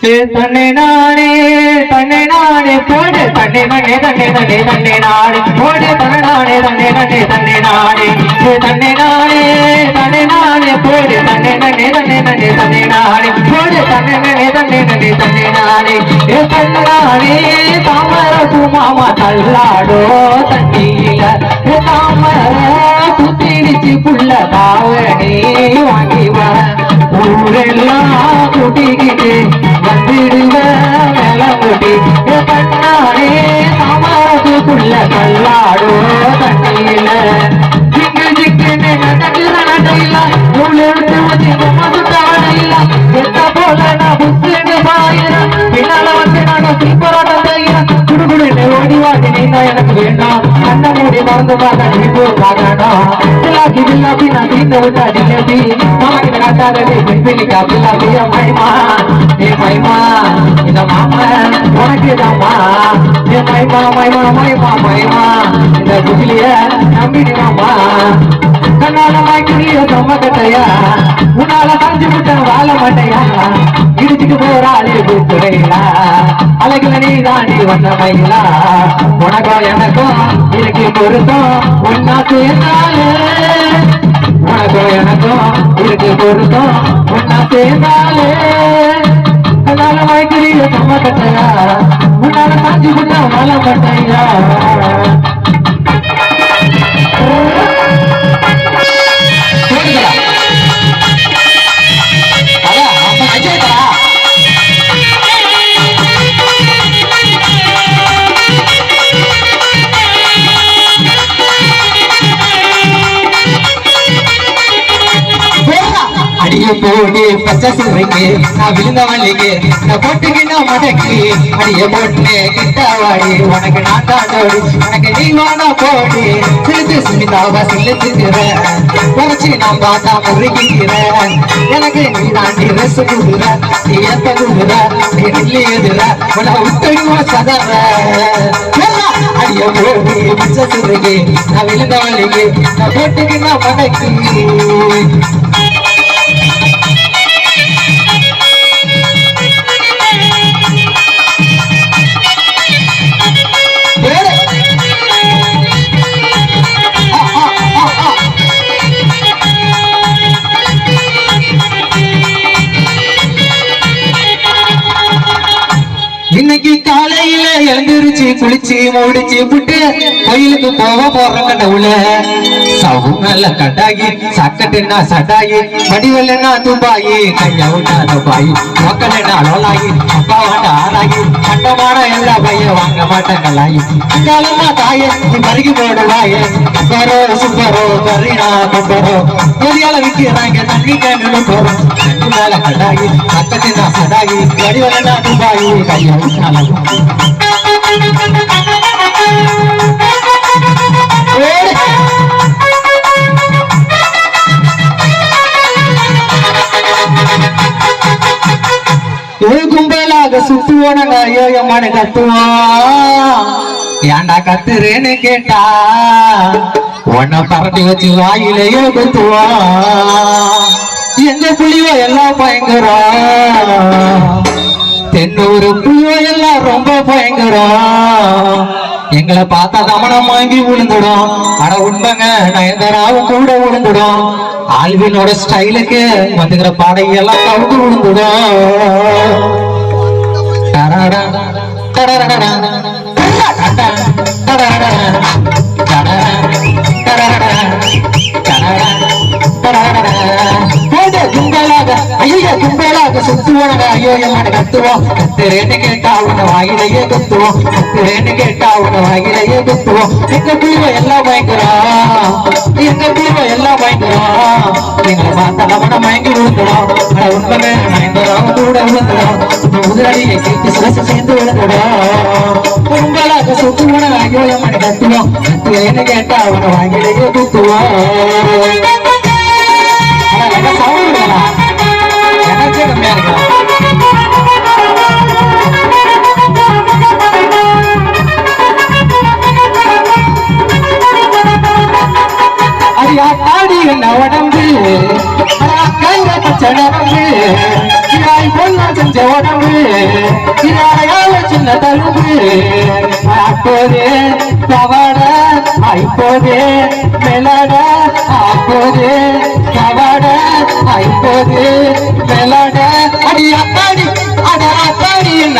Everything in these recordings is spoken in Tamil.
தன்னை நானே தன்னை நானே போடு தன்னை மண்ணே தன்னை தன்னை தன்னை நானே போடு தன்னை நானே தன்னை தன்னை தன்னை நானே தன்னை நானே தன்னை நானே போடு தன்னை மண்ணே தன்னை தன்னை தன்னை நானே போடு தன்னை மண்ணே தன்னை தன்னை தன்னை நானே ஏ தன்னை நானே தாமர சுமாமா தள்ளாடோ தண்ணியில. ஏ தாமர சுத்திடிச்சு புள்ள தாவணி வாங்கி வர. ஊரெல்லாம் கூட்டிக்கிட்டு வந்துடுவ குடுகுடுன்னு ஓடி வாடி எனக்கு வேண்டாம். கண்ண மூடி மறந்து பார்க்க நீ போ பார்க்கணும் சிலாக்கி நான் சீத்த விட்டா டில்லபி மாமா கிட்ட காட்டாதடி பின்பினிக்கா பில்லாப்பியா மைமா. ஏ மைமா இந்த மாமா உனக்கு தாமா ஏ மைமா மைமா மைமா மைமா. இந்த குஜிலிய நம்பிடி மாமா கண்ணால மாய்க்கிறிய சொம்ம உன்னால காஞ்சி விட்ட வாழ மாட்டையா? இடிச்சுட்டு போராளி கூத்துறையிலா அழகுல நீ தாண்டி வந்த மயிலா உனக்கும் எனக்கும் இருக்கு பொருத்தம் ஒன்னா சேர்ந்தாலே உனக்கும் எனக்கும் இருக்கு பொருத்தம் ஒன்னா சேர்ந்தாலே கண்ணால மாய்க்கிறிய சொம்ம கட்டையா உன்னால காஞ்சி விட்ட வாழ மாட்டையா? அடியே போடி பச்சை சிறுக்கு நான் விழுந்த வள்ளிக்கு நான் போட்டுக்கிட்ட மடக்கி அடியே போட்டு கிட்ட வாடி. உனக்கு நான் தாண்டோடி உனக்கு நீ வாடா போடி. சிலுத்து சுனிதாவா சிலுத்துக்கிறேன் உனச்சு நான் பார்த்தா முறுக்கிக்கிறேன் எனக்கு நீ தாண்டி ரசு கூடுற நீ ஏத்த கூடுற நீ நில்லி எதிர உன விட்டுடுவா சதற. அடியே போடி பச்சை சிறுக்கு நான் விழுந்த வள்ளிக்கு நான் போட்டுக்கிட்ட மடக்கி. இன்னைக்கு காலையில எழுந்திருச்சு குளிச்சு முடிச்சு புட்டு கோயிலுக்கு போக போறேன் கடவுள. சவு நல்ல கட்டாகி சக்கட்டுனா சட்டாயி வடிவல்லனா துபாயி கையவுனா துபாயி மக்களனா லோலாயி அப்பா வாண்ட ஆளாகி கண்டமான எல்லா பையன் வாங்க மாட்டாங்களாயி. அங்காலமா தாயே நீ மருகி போடுவாயே. சூப்பரோ சூப்பரோ கரீனா கும்பரோ ஏரியால விக்கிறாங்க தண்ணி கேட்டு போறோம். தண்ணி மேல கட்டாயி சக்கட்டுனா சடாயி வடிவல்லனா துபாயி கையவுனா கும்பலாக சுத்துவோனங்க ஐயோ எம்மானு கத்துவோம் ஏன்டா கத்துறேன்னு கேட்டா? உன்னை பரட்டி வச்சு வாயிலேயே குத்துவோம் எங்க புளியோ எல்லாம் பயங்கரம். தென்னூர் புளியோ எல்லாம் ரொம்ப பயங்கரம். எங்களை பார்த்தா தமனம் வாங்கி விழுந்துடும் அட உண்மைங்க நயன்தாராவும் கூட விழுந்துடும் ஆல்வினோட ஸ்டைலுக்கு வந்துக்கிற எல்லாம் கவுந்து விழுந்துடும் டடடா, டடடடா, டடடா, டடடடா, கும்பலாக சுத்துவாங்க ஐயோ எம்மான கத்துவோம் கத்துறேன்னு கேட்டா உன்னை வாயிலேயே குத்துவோம் கத்துறேன்னு கேட்டா உன்னை வாயிலேயே குத்துவோம் எங்க பிள்ளைவ எல்லாம் பயங்கரம் எங்க பிள்ளைவ எல்லாம் பயங்கரம் எங்களை பார்த்தா நம்மன மயங்கி விழுந்துடும் ஆனா உண்மைமே பயங்கரம் கூட விழுந்துடும் முதலடியை கேட்டு சிலசு சேர்ந்து விழுந்துடும் கும்பலாக சுத்துவோம் ஐயோ எம்மான கத்துவோம் கத்துறேன்னு கேட்டா உன்னை வாயிலேயே குத்துவோம் ஆனா என்ன sound இல்லடா. எனர்ஜி கம்மியா இருக்கா தழும்பு அப்போதே தவட ஐப்போதே மெலட ஆப்போதே தவட ஐப்போதே மெலட அடி அத்தாடி அட அத்தாடி என்ன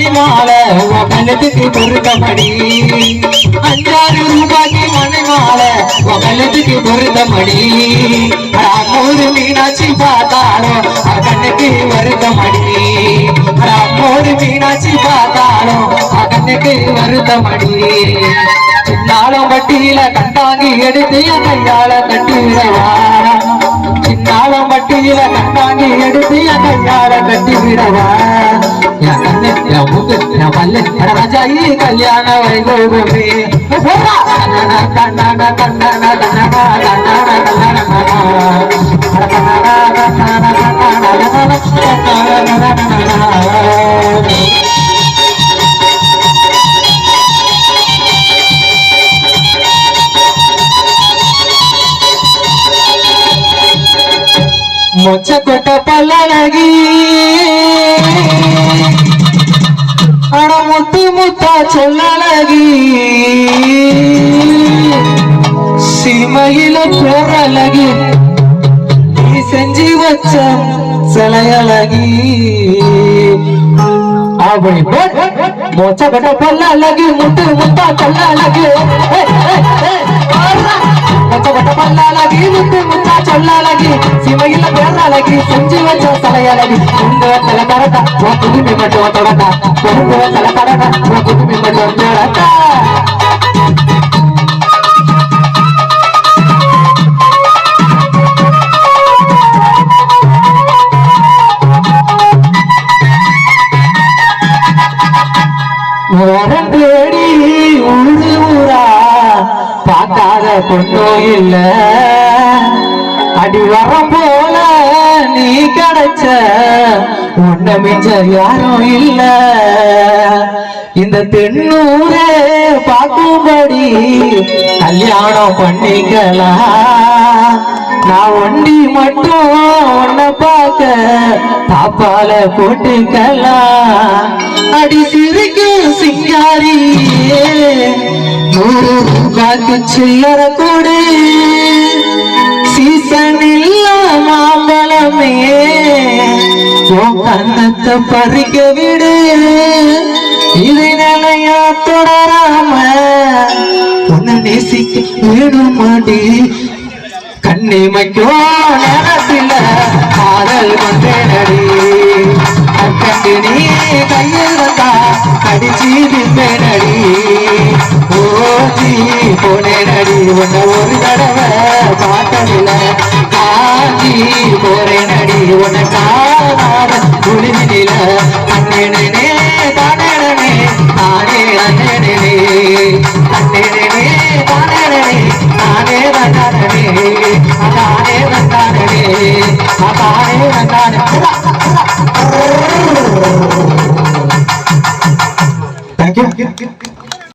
ரூபாய்க்கு மணி மாலை உன் கழுத்துக்கு பொருத்த மணி அஞ்சாறு ரூபாய்க்கு மணி மாலை உன் கழுத்துக்கு பொருத்த மணி அம்மூரு மீனாட்சி பார்த்தாலும் அவ கண்ணுக்கு வருத மணி அம்மூரு மீனாட்சி பார்த்தாலும் அவ கண்ணுக்கு வருத மணி சின்னாலும் வட்டியில கண்டாங்கி எடுத்து என் கையால கட்டி விடவா சின்னாலும் வட்டியில கண்டாங்கி எடுத்து என் கையால கட்டி விடவா என் கண்ணு என் முக்கு என் பல்லு அட ராஜாயி கல்யாண வைகோகமே போடா! கண்ணன, கண்ணன, கண்ணன, அட முத்து முத்தா சொல்லழகி சீமையில பேரழகி நீ செஞ்சு வச்ச சிலையழகி அப்படி போல் கட்ட பல்ல பல்லழகி முத்து முத்தா சொல்லழகி ஏய், ஏய், ஏய், ஆடுறா. மொச்ச முத்து முத்தா சொல்ல சொல்லழகி சிமையில பேரழகி செஞ்சு வச்ச சிலையழகி உங்க சில தரட்டா உன் புதுமை மட்டும் தொடட்டா உங்க சில தரட்டா உன் புதுமை மட்டும் தொடட்டா ஓரம் தேடி ஊரு ஊரா பார்க்காத பொண்ணும் இல்ல. அடி வரம் போல நீ கிடைச்ச உன்னை மிஞ்ச யாரும் இல்ல. இந்த தென்னூரே பார்க்கும்படி கல்யாணம் பண்ணிக்கலாம் நான் ஒண்டி மட்டும் உன்னை பார்க்க பாப்பால போட்டுக்கலாம் அடி சிரிக்கும் சிங்காரியே நூறு காக்கு சில்லற கொடு. சீசன் இல்ல மாம்பழமே. உன் கண்ணத்தை பறிக்க விடு. இதை நிலையா தொடராம உன்னை நேசிக்க வேணுமாடி கண்ணிமைக்கோ நேரத்தில் காதல் கொண்டேனடி கண்டு நீ கையில் வந்தா அடிச்சு நின்மே நடி ஓதி போனே நடி உன்னை ஒரு தடவை பார்த்ததில்ல. காஞ்சி போரே நடி உன்னை காலாத குளிர்நில அண்ணனே தானே நானே அண்ணனே. அண்ணனே தானே நானே வந்தானே. நானே வந்தானே. அதானே வந்தானே.